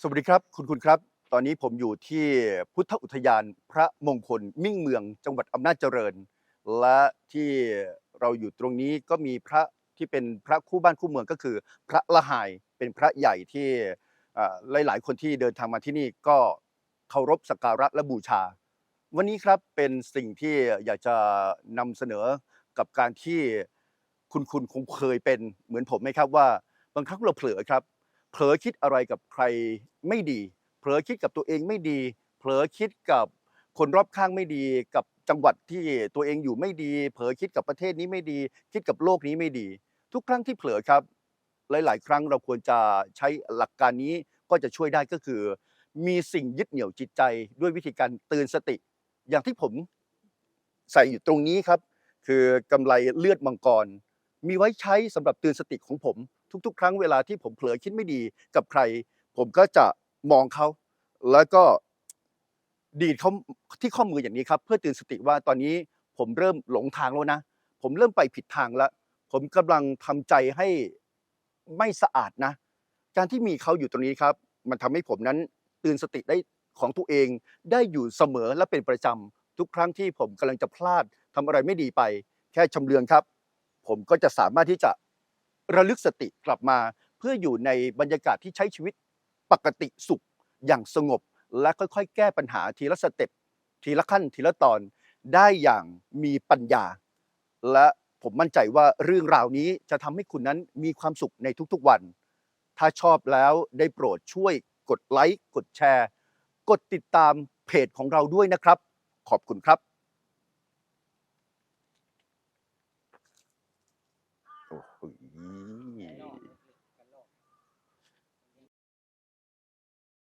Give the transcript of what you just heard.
สวัสดีครับคุณคุณครับ ตอนนี้ผมอยู่ที่พุทธอุทยานพระมงคลมิ่งเมืองจังหวัดอำนาจเจริญ และที่เราอยู่ตรงนี้ก็มีพระที่เป็นพระคู่บ้านคู่เมืองก็คือ พระละหายเป็นพระใหญ่ที่อ่าหลาย ๆ คนที่เดินทางมาที่นี่ก็เคารพสักการะและบูชา วันนี้ครับเป็นสิ่งที่อยากจะนำเสนอกับการที่คุณคุณคงเคยเป็นเหมือนผมไหมครับว่า บางครั้งเราเผลอครับ เผลอคิดอะไรกับใครไม่ดีเผลอคิดกับตัวเองไม่ดีเผลอคิดกับคนรอบข้างไม่ดีกับจังหวัดที่ตัวเองอยู่ไม่ดีเผลอคิดกับประเทศนี้ไม่ดี คิดกับโลกนี้ไม่ดี ทุกครั้งที่เผลอครับ หลาย ๆ ครั้งเราควรจะใช้หลักการนี้ก็จะช่วยได้ก็คือ มีสิ่งยึดเหนี่ยวจิตใจด้วยวิธีการเตือนสติ อย่างที่ผมใส่อยู่ตรงนี้ครับ คือกำไรเลือดมังกร มีไว้ใช้สำหรับเตือนสติของผม ทุก ๆ ครั้งเวลาที่ผมเผลอคิดไม่ดีกับใคร ผมก็จะมองเขาแล้วก็ดีดเขาที่ข้อมืออย่างนี้ครับ เพื่อตือนสติว่าตอนนี้ผมเริ่มหลงทางแล้วนะ ผมเริ่มไปผิดทางแล้ว ผมกำลังทำใจให้ไม่สะอาดนะ การที่มีเขาอยู่ตรงนี้ครับ มันทำให้ผมนั้นตือนสติได้ของตัวเองได้อยู่เสมอและเป็นประจำทุกครั้งที่ผมกำลังจะพลาดทำอะไรไม่ดีไป แค่ชำเลืองครับ ผมก็จะสามารถที่จะ ระลึกสติกลับมา เพื่ออยู่ในบรรยากาศที่ใช้ชีวิตปกติสุขอย่างสงบ และค่อยๆ แก้ปัญหาทีละสเต็ปทีละขั้นทีละตอนได้อย่างมีปัญญา และผมมั่นใจว่าเรื่องราวนี้จะทำให้คุณนั้นมีความสุขในทุกๆวัน ถ้าชอบแล้วได้โปรดช่วยกดไลค์กดแชร์ กดติดตามเพจของเราด้วยนะครับ ขอบคุณครับ